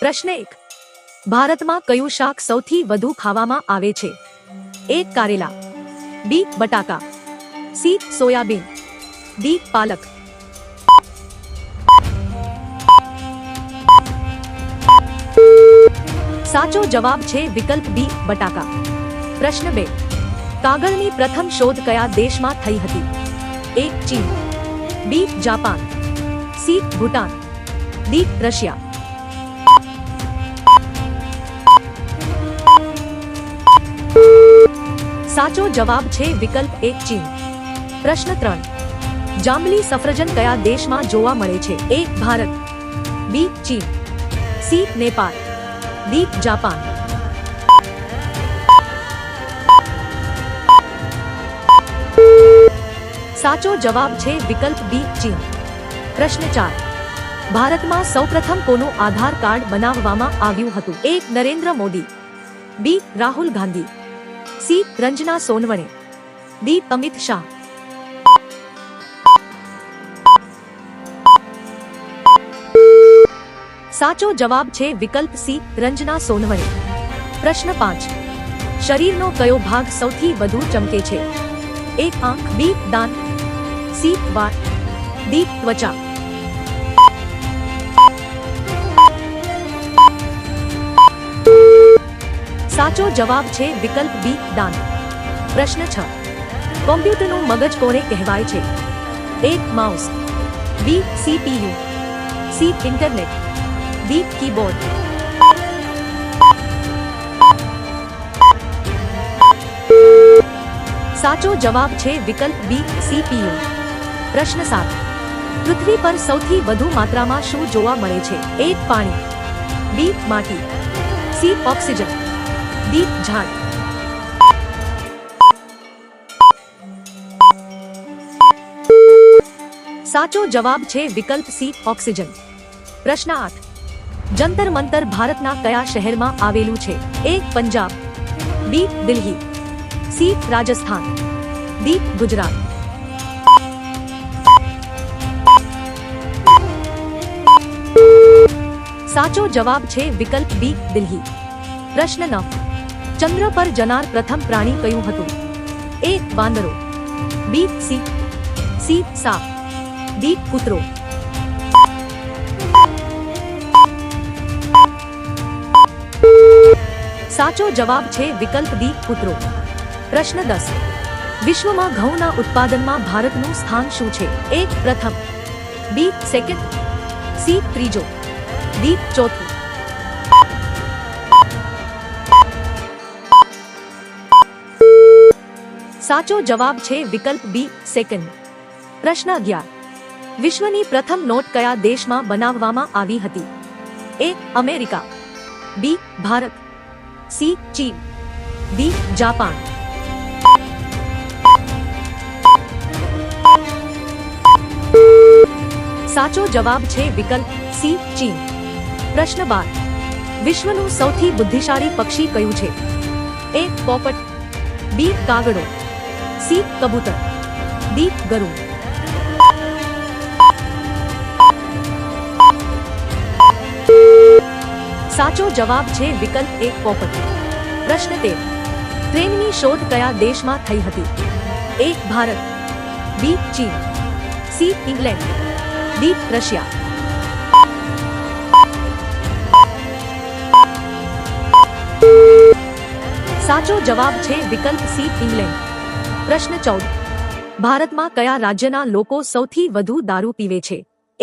પ્રશ્ન એક ભારતમાં કયું શાક સૌથી વધુ ખાવામાં આવે છે એક કારેલા બી બટાકા સી સોયાબીન ડી પાલક સાચો જવાબ છે વિકલ્પ બી બટાકા પ્રશ્ન બે કાગળની પ્રથમ શોધ કયા દેશમાં થઈ હતી એક ચીન B Japan C Bhutan D Russia સાચો જવાબ છે વિકલ્પ એક ચીન પ્રશ્ન ત્રણ જાંબલી સફરજન કયા દેશમાં જોવા મળે છે એ ભારત બી ચીન સી નેપાળ ડી જાપાન સાચો જવાબ છે વિકલ્પ બી ચીન પ્રશ્ન ચાર ભારતમાં સૌપ્રથમ કોનું આધાર કાર્ડ બનાવવામાં આવ્યું હતું A Narendra Modi B Rahul Gandhi C Ranjana Sonawane D Amit Shah साचो जवाब छे विकल्प सी रंजना सोनवणे प्रश्न पांच शरीर नो कयो भाग सौथी बधु चमके छे ए आंख बी दांत सी बार डी त्वचा સાચો જવાબ છે વિકલ્પ બી ડાઉન. પ્રશ્ન 6. કમ્પ્યુટરનું મગજ કોને કહેવાય છે? A mouse B CPU C internet D keyboard સાચો જવાબ છે વિકલ્પ B CPU. પ્રશ્ન 7. પૃથ્વી પર સૌથી વધુ માત્રામાં શું જોવા મળે છે? A પાણી B માટી C ઓક્સિજન दी चार्ट साचो जवाब छे विकल्प सी ऑक्सीजन प्रश्न 8 जंतर मंतर भारतना કયા શહેર માં આવેલું છે A Punjab B Delhi C Rajasthan D Gujarat સાચો જવાબ છે વિકલ્પ બી દિલ્હી प्रश्न 9 ચંદ્ર પર જનાર પ્રથમ પ્રાણી કયું હતું એ વાંદરો બી સી સી સાપ ડી કૂતરો સાચો જવાબ છે વિકલ્પ ડી કૂતરો પ્રશ્ન દસ વિશ્વમાં ઘઉંના ઉત્પાદનમાં ભારતનું સ્થાન શું છે એ પ્રથમ બી સેકન્ડ સી ત્રીજો ડી ચોથું સાચો જવાબ છે વિકલ્પ B સેકન્ડ પ્રશ્ન 11 વિશ્વની પ્રથમ નોટ કયા દેશમાં બનાવવામાં આવી હતી A America B Bharat C ચીન D જાપાન સાચો જવાબ છે વિકલ્પ C ચીન પ્રશ્ન 12 વિશ્વનો સૌથી બુદ્ધિશાળી પક્ષી કયો છે A પોપટ B કાગડો सी कबूतर डी गरुड़ साचो जवाब छे विकल्प एक पोपट प्रश्न तेर ट्रेन में शोध कया देश में थी हती ए भारत बी चीन सी इंग्लैंड डी रशिया साचो जवाब छे विकल्प सी इंग्लैंड प्रश्न चौदह भारत में क्या राज्य न लोग सौथी दारू पीवे छे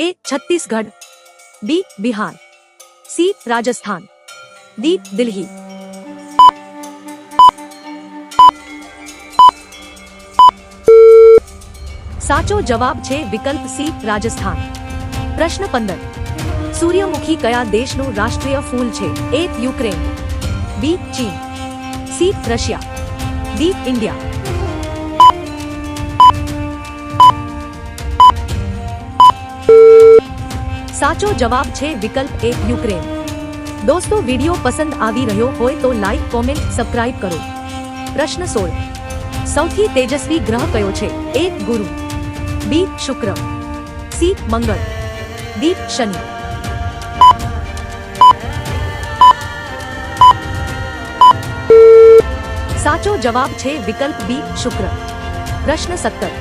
A Chhattisgarh B Bihar C Rajasthan D Delhi साचो जवाब छे विकल्प सी राजस्थान प्रश्न पंदर सूर्यमुखी क्या देश नो राष्ट्रीय फूल छे ए यूक्रेन बी चीन सी रशिया डी इंडिया સાચો જવાબ છે વિકલ્પ એ યુક્રેન દોસ્તો વિડીયો પસંદ આવી રહ્યો હોય તો લાઈક કોમેન્ટ સબસ્ક્રાઇબ કરો પ્રશ્ન સોળ સૌથી તેજસ્વી ગ્રહ કયો છે એક ગુરુ બી શુક્ર સી મંગળ ડી શનિ સાચો જવાબ છે વિકલ્પ બી શુક્ર પ્રશ્ન સત્તર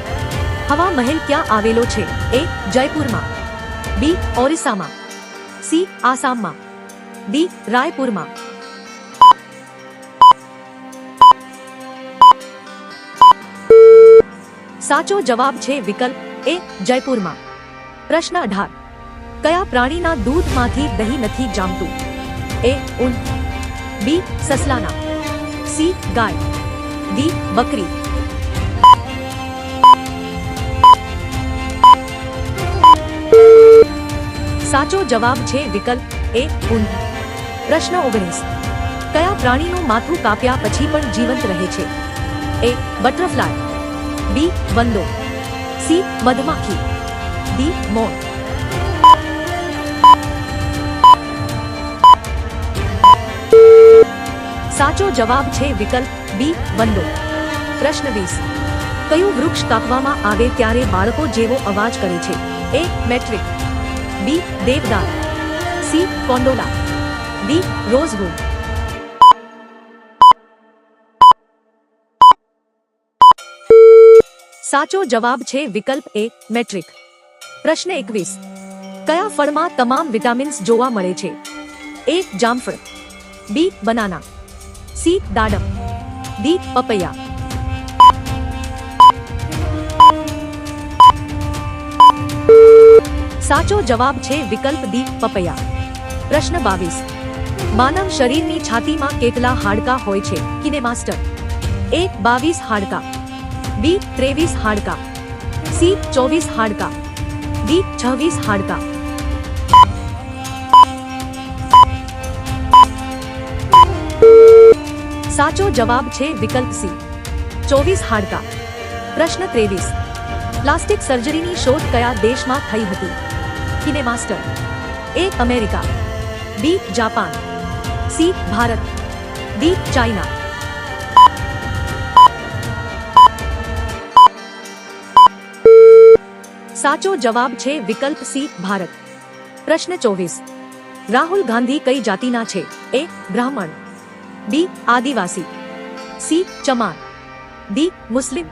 હવા મહેલ ક્યાં આવેલો છે એ જયપુરમાં બી ઓરિસ્સામાં સી આસામમાં ડી રાયપુરમાં સાચો જવાબ છે વિકલ્પ એ જયપુરમાં પ્રશ્ન અઢાર કયા પ્રાણીના દૂધમાંથી દહીં નથી જામતું એ ઊંટ બી સસલાના સી ગાય ડી બકરી સાચો જવાબ છે વિકલ્પ A ઉંલ પ્રશ્ન 19 કયા પ્રાણીનું માથું કાપ્યા પછી પણ જીવંત રહે છે A બટરફ્લાય B વંદો C મધમાખી D મોર સાચો જવાબ છે વિકલ્પ B વંદો પ્રશ્ન 20 કયો વૃક્ષ કાપવામાં આવે ત્યારે બાળકો જેવો અવાજ કરી છે A મેટ્રિક बी देवदार सी कॉर्नोला डी रोजगो साचो जवाब छे विकल्प ए मेट्रिक प्रश्न 21 કયા ફળમાં તમામ વિટામિન્સ જોવા મળે છે એ જામફળ બી બનાના સી દાડમ ડી પપાયા साचो जवाब छे विकल्प दी पपया प्रश्न बावीस मानव शरीर में छाती में केतला हाड़का होय छे किने मास्टर ए बावीस हाड़का बी त्रेवीस हाड़का सी चौबीस हाड़का डी छवीस हाड़का साचो जवाब छे विकल्प सी चौबीस हाड़का प्रश्न तेवीस प्लास्टिक सर्जरी की शोध कया देश में थी थी किने master A America B Japan C Bharat D China साचो जवाब छे विकल्प सी भारत प्रश्न चौबीस राहुल गांधी कई जाति ना छे ए ब्राह्मण बी आदिवासी सी चमार डी मुस्लिम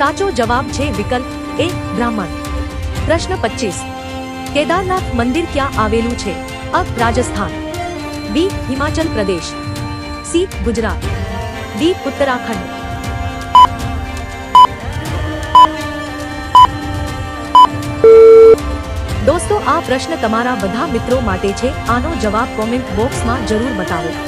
સાચો જવાબ છે વિકલ્પ A બ્રહ્મણ. પ્રશ્ન 25 કેદારનાથ મંદિર ક્યાં આવેલું છે? A Rajasthan B Himachal Pradesh C Gujarat D Uttarakhand દોસ્તો આ પ્રશ્ન તમારો વધારે મિત્રો માટે છે આનો જવાબ કમેન્ટ બોક્સમાં જરૂર બતાવો